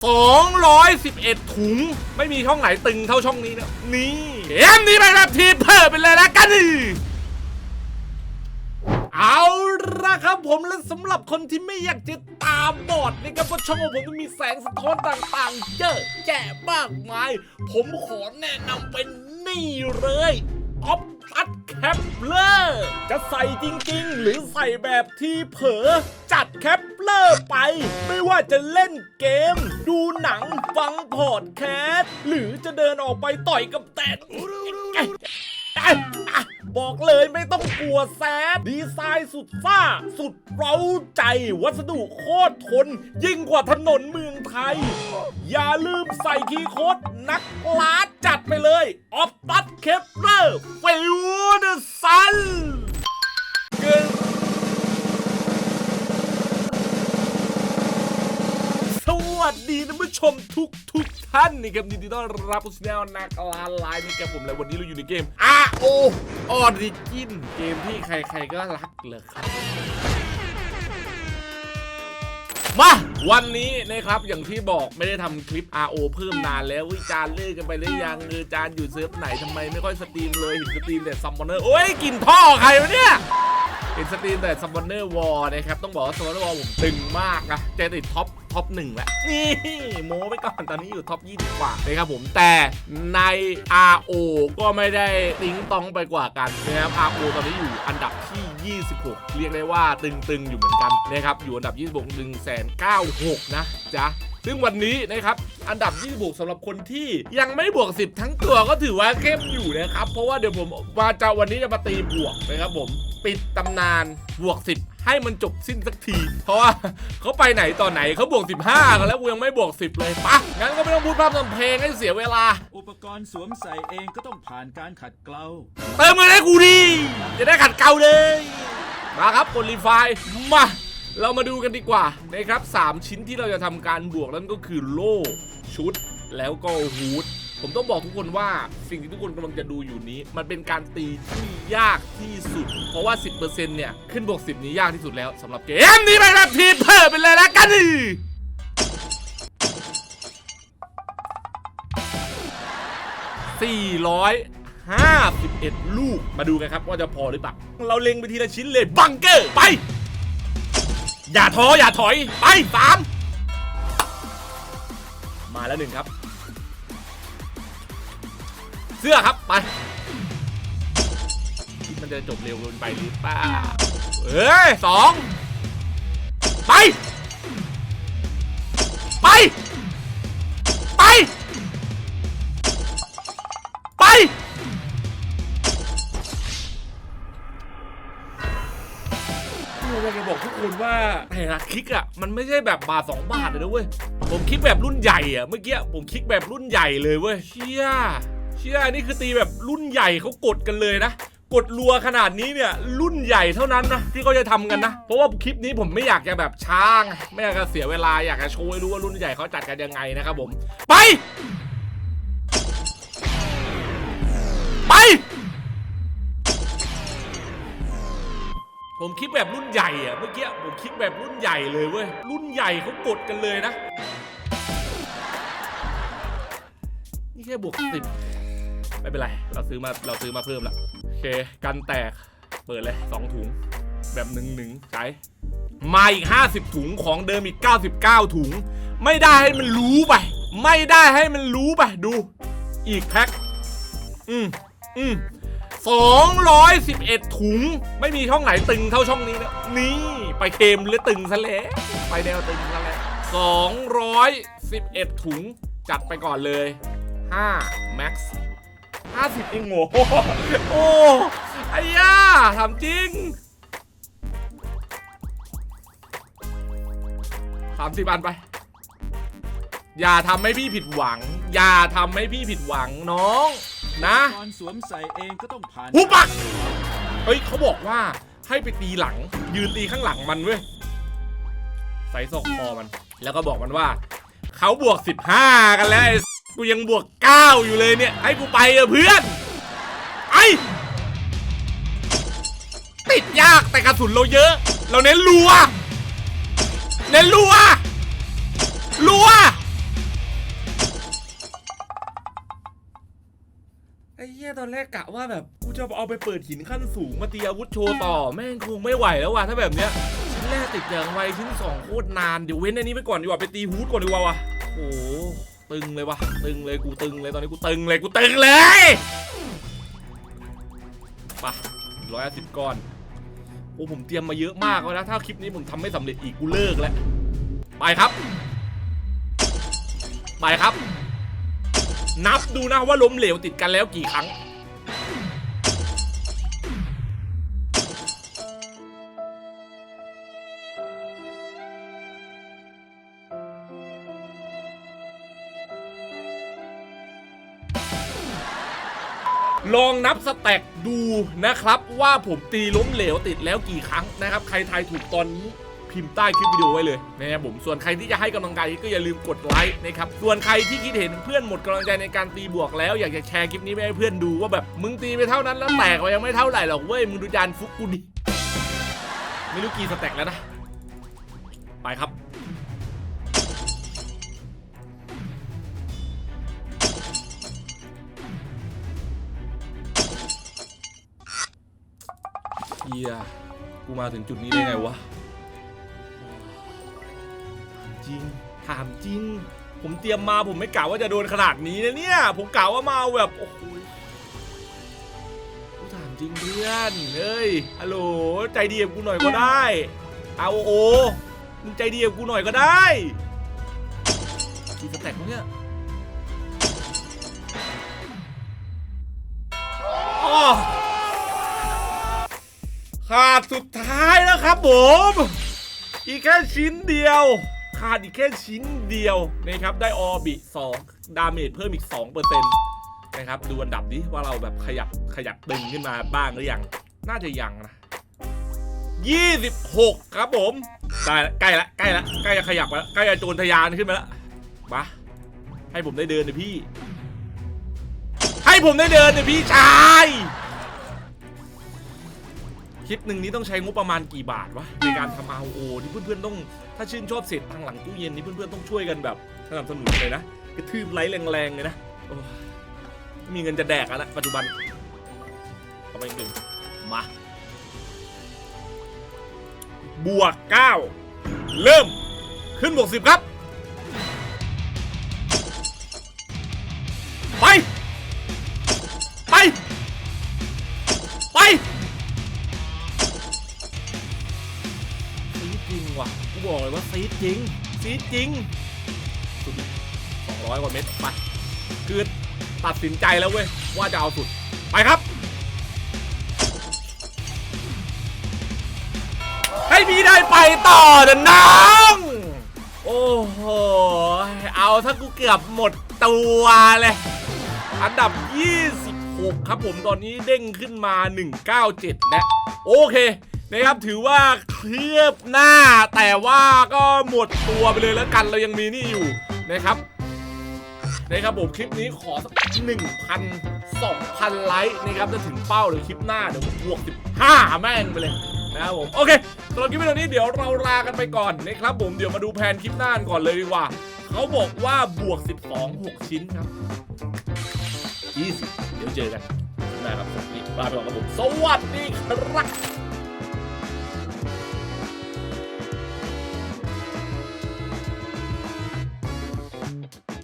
211 ถุง ไม่มีช่องไหนตึงเท่าช่องนี้นะนี่เกมนี้ไปแบบทีเพิ่มไปเลยแล้วกันเอาละครับผมและสำหรับคนที่ไม่อยากจะตามบอดนะครับเพราะช่องของผมมันมีแสงสะท้อนต่างๆ เยอะแยะมากมาย ผมขอแนะนำเป็นนี่เลย ออฟตัดแคปเลอร์ จะใส่จริง ๆ หรือใส่แบบที่เผลอจัดแคปเลอร์ไป ไม่ว่าจะเล่นเกม ดูหนังฟังพอดแคสต์หรือจะเดินออกไปต่อยกับแตนอะอะ บอกเลยไม่ต้องกลัวแซดดีไซน์สุดซ่า สุดเร้าใจ วัสดุโคตรทน ยิ่งกว่าถนนเมืองไทย อย่าลืมใส่คีย์โค้ดนักลาดจัดไปเลยออฟตัดเคปเลอร์ฟิวเดอร์ซันสวัสดีท่านผู้ชมทุกทุก ท่านนี่ครับยินดีต้อนรับผู้ชมนักลาไลน์นี่ครับผมและวันนี้เราอยู่ในเกม RO Origin เกมที่ใครๆก็รักเลยครับมาวันนี้นะครับอย่างที่บอกไม่ได้ทำคลิป RO เพิ่มนานแล้ววิจารเลิกกันไปหรือยังเออจานอยู่เซิร์ฟไหนทำไมไม่ค่อยสตรีมเลยเห็นสตรีมแต่ซัมมอนเนอร์โอ้ยกลินท่อใครวะเนี่ย เห็นสตรีมแต่ซัมมอนเนอร์วอลนะครับ ต้องบอกว่าซัมมอนเนอร์วอลผมตึงมากนะเจติดท็อปท็อปหนึ่งแล้วนี่โม้ไปก่อนตอนนี้อยู่ท็อป20กว่านะครับผมแต่ใน RO ก็ไม่ได้ติ้งต้องไปกว่ากันนะครับ RO ตอนนี้อยู่อันดับที่ 26 เรียกได้ว่าตึงๆอยู่เหมือนกันนะครับอยู่อันดับ 26 1 9 6นะจ๊ะซึ่งวันนี้นะครับ อันดับ 26สำหรับคนที่ยังไม่บวก 10 ทั้งตัวก็ถือว่าเข้มอยู่นะครับ เพราะว่าเดี๋ยวผมมาจะวันนี้จะมาตีบวกนะครับผม ปิดตำนานบวก 10 ให้มันจบสิ้นสักที เพราะว่าเขาไปไหนต่อไหนเขาบวก 15กันแล้วกูยังไม่บวก 10 เลยปะงั้นก็ไม่ต้องพูดภาพทำเพลงให้เสียเวลา อุปกรณ์สวมใส่เองก็ต้องผ่านการขัดเกลาเติมเงินให้กูดีจะได้ขัดเกลาเลยมาครับกดรีไฟล์มาเรามาดูกันดีกว่านะครับ 3 ชิ้นที่เราจะทำการบวกนั่นก็คือโล่ชุดแล้วก็ฮูด ผมต้องบอกทุกคนว่าสิ่งที่ทุกคนกำลังจะดูอยู่นี้ มันเป็นการตีที่ยากที่สุด เพราะว่า 10%เนี่ยขึ้นบวก 10 นี้ยากที่สุดแล้วสำหรับเกมนี้ไปแบบทีเพิ่มไปเลยแล้วกัน451ลูกมาดูกันครับว่าจะพอหรือเปล่าเราเล็งไปทีละชิ้นเลยบังเกอร์ไป อย่าท้ออย่าถอยไปสามมาแล้วหนึ่งครับ เสื้อครับไป มันจะจบเร็วเกินไปหรือเปล่าเอ้ยสองไป ไป ไป ไปเราอยากจะบอกทุกคนว่าแต่ละคลิกอะ มันไม่ใช่แบบบาทสองบาทเลยนะเว้ย ผมคลิกแบบรุ่นใหญ่อะ เมื่อกี้ผมคลิกแบบรุ่นใหญ่เลยเว้ยเชี่ย เชี่ยนี่คือตีแบบรุ่นใหญ่เขากดกันเลยนะกดรัวขนาดนี้เนี่ยรุ่นใหญ่เท่านั้นนะที่เขาจะทำกันนะ เพราะว่าคลิปนี้ผมไม่อยากจะแบบช้างไม่อยากจะเสียเวลาอยากจะโชว์ให้รู้ว่ารุ่นใหญ่เขาจัดกันยังไงนะครับผม ไป ไป ผมคิดแบบรุ่นใหญ่อะเมื่อกี้ผมคิดแบบรุ่นใหญ่เลยเว้ยรุ่นใหญ่เขากดกันเลยนะ นี่แค่บวกสิบ ไม่เป็นไร เราซื้อมาเราซื้อมาเพิ่มละโอเค กันแตกเปิดเลยสองถุง แบบหนึ่งหนึ่งใช้มาอีก 50 ถุงของเดิมอีก 99 ถุง ไม่ได้ให้มันรู้ไป ไม่ได้ให้มันรู้ไป ดู อีกแพ็คอืมอืม211 ถุง ไม่มีช่องไหนตึงเท่าช่องนี้แล้วนี่ ไปเค็มหรือตึงซะแล้วไปแนวตึงซะแล้ว211 ถุง จัดไปก่อนเลย 5 max 50เองโง่โอ้ไอ้ย่าทำจริง30อันไป อย่าทำให้พี่ผิดหวัง อย่าทำให้พี่ผิดหวังน้อง นะอุปกรณ์สวมใส่เองก็ต้องผ่านหูปักเฮ้ยเขาบอกว่าให้ไปตีหลัง ยืนตีข้างหลังมันเว้ยใส่ซอกคอมัน แล้วก็บอกมันว่า เขาบวก 15 กันแล้วไอ้ กูยังบวกเก้าอยู่เลยเนี่ย ให้กูไปเอะเพื่อนไอติดยากแต่กระสุนเราเยอะ เราเน้นรัว เน้นรัว รัวไอ้เหี้ยตอนแรกกะว่าแบบกูจะเอาไปเปิดหินขั้นสูงมาตีอาวุธโชว์ต่อ แม่งคงไม่ไหวแล้วว่ะถ้าแบบเนี้ยชิ้นแรกติดอย่างไวชิ้นสองโคตรนานเดี๋ยวเว้นอันนี้ไปก่อนดีกว่าไปตีฮูดก่อนดีกว่าว่ะโอ้ ตึงเลยวะตึงเลยกูตึงเลยตอนนี้กูตึงเลยกูตึงเลยไปร้อยสิบก้อนโอ้ผมเตรียมมาเยอะมากแล้วนะถ้าคลิปนี้ผมทำไม่สำเร็จอีกกูเลิกแล้วไปครับ ไปครับ นับดูนะว่าล้มเหลวติดกันแล้วกี่ครั้ง ลองนับสแต็กดูนะครับ ว่าผมตีล้มเหลวติดแล้วกี่ครั้งนะครับ ใครทายถูกตอนนี้พิมพ์ใต้คลิปวิดีโอไว้เลยนะครับผมส่วนใครที่จะให้กำลังใจก็อย่าลืมกดไลค์นะครับส่วนใครที่คิดเห็นเพื่อนหมดกำลังใจในการตีบวกแล้วอยากจะแชร์คลิปนี้ไปให้เพื่อนดูว่าแบบมึงตีไปเท่านั้นแล้วแตกไปยังไม่เท่าไหร่หรอกเว้ยมึงดูจานฟุกกูดิไม่รู้กี่สแต็กแล้วนะ ไปครับ ฮียกูมาถึงจุดนี้ได้ไงวะ จริง ถามจริง ผมเตรียมมาผมไม่กะว่าจะโดนขนาดนี้นะเนี่ย ผมกะว่ามาเอาแบบโอ้โหกูถามจริงเพื่อนเฮ้ย ฮัลโหล ใจดีกับกูหน่อยก็ได้ เอาโอมึงใจดีกับกูหน่อยก็ได้กี่สแต็กวะเนี่ยอ้อ ขาดสุดท้ายแล้วครับผม อีกแค่ชิ้นเดียว ขาดอีกแค่ชิ้นเดียวนะครับ ได้ออบิ2ดาเมจเพิ่มอีก 2%นะครับ ดูอันดับดิว่าเราแบบขยับขยับตึงขึ้นมาบ้างหรือยัง น่าจะยังนะ 26 ครับผมได้ละใกล้ละใกล้ละใกล้จะขยับแล้วใกล้จะโจรทะยานขึ้นมาแล้วมาให้ผมได้เดินเลยพี่ ให้ผมได้เดินเลยพี่ชาย ลิปหนึ่งนี้ต้องใช้งบประมาณกี่บาทวะในการทำ RO ที่เพื่อนๆต้อง ถ้าชื่นชอบเศษตังค์หลังตู้เย็นนี่เพื่อนๆต้องช่วยกันแบบสนับสนุนเลยนะกระทืบไลค์แรงๆเลยนะโอ้ยไม่มีเงินจะแดกแล้วนะปัจจุบันเอาไปอีกหนึ่งมา บวก 9 เริ่มขึ้นบวก10 ครับ จริงว่ะกูบอกเลยว่าซีดจริงซีดจริงสุดสองร้อยกว่าเม็ดไปคือตัดสินใจแล้วเว้ยว่าจะเอาสุดไปครับให้พี่ได้ไปต่อเถอะน้องโอ้โหเอาถ้ากูเกือบหมดตัวเลยอันดับ 26 ครับผมตอนนี้เด้งขึ้นมา 197 แล้วโอเค นะครับถือว่าเคลือบหน้า แต่ว่าก็หมดตัวไปเลยแล้วกันเรายังมีนี่อยู่นะครับนะครับผมคลิปนี้ขอสัก1,000 2,000ไลค์นะครับจะถึงเป้าเดี๋ยวคลิปหน้าเดี๋ยวบวก15แม่งไปเลยนะครับผมโอเคสำหรับคลิปวิดีโอนี้เดี๋ยวเราลากันไปก่อนนะครับผมเดี๋ยวมาดูแผนคลิปหน้ากันก่อนเลยดีกว่าเขาบอกว่าบวก 12 6 ชิ้นครับ20เดี๋ยวเจอกันนะครับผมนี่ลาไปก่อนครับผมสวัสดีครับ